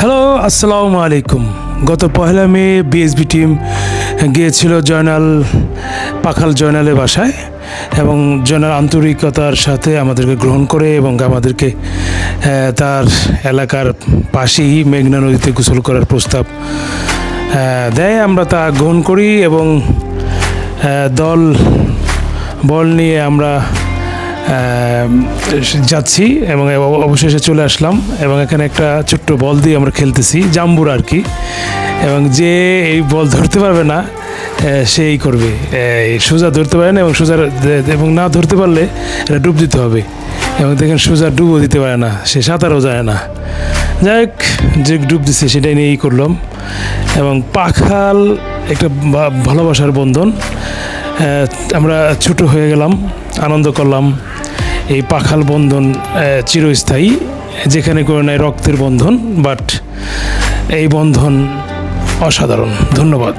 Hello আসসালামু আলাইকুম গত পহেলা মে বিএসবি টিম গিয়েছিল জয়নাল, পাখাল জয়নালের বাসায় এবং জয়নাল আন্তরিকতার সাথে আমাদেরকে গ্রহণ করে এবং আমাদেরকে তার এলাকার পাশেই মেঘনা নদীতে গোসল করার প্রস্তাব দেয়। আমরা তা গ্রহণ করি এবং দল, বল নিয়ে আমরা যাচ্ছি এবং অব- অবশেষে চলে আসলাম এবং এখানে একটা ছোট্ট বল দিয়ে আমরা খেলতেছি, জাম্বুর আর কি। এবং যে এই বল ধরতে পারবে না সেই করবে। সোজা ধরতে পারে না এবং সোজা এবং না ধরতে পারলে এটা ডুব দিতে হবে। এবং দেখেন সোজা ডুবও দিতে পারে না, সে সাঁতারও যায় না। যাই হোক, যে ডুব দিচ্ছে সেটাই নিয়েই করলাম। এবং পাখাল একটা ভালোবাসার বন্ধন। আমরা ছোট হয়ে গেলাম, আনন্দ করলাম। এই পাখাল বন্ধন চিরস্থায়ী, যেখানে করে নেয় রক্তের বন্ধন বাট এই বন্ধন অসাধারণ। ধন্যবাদ।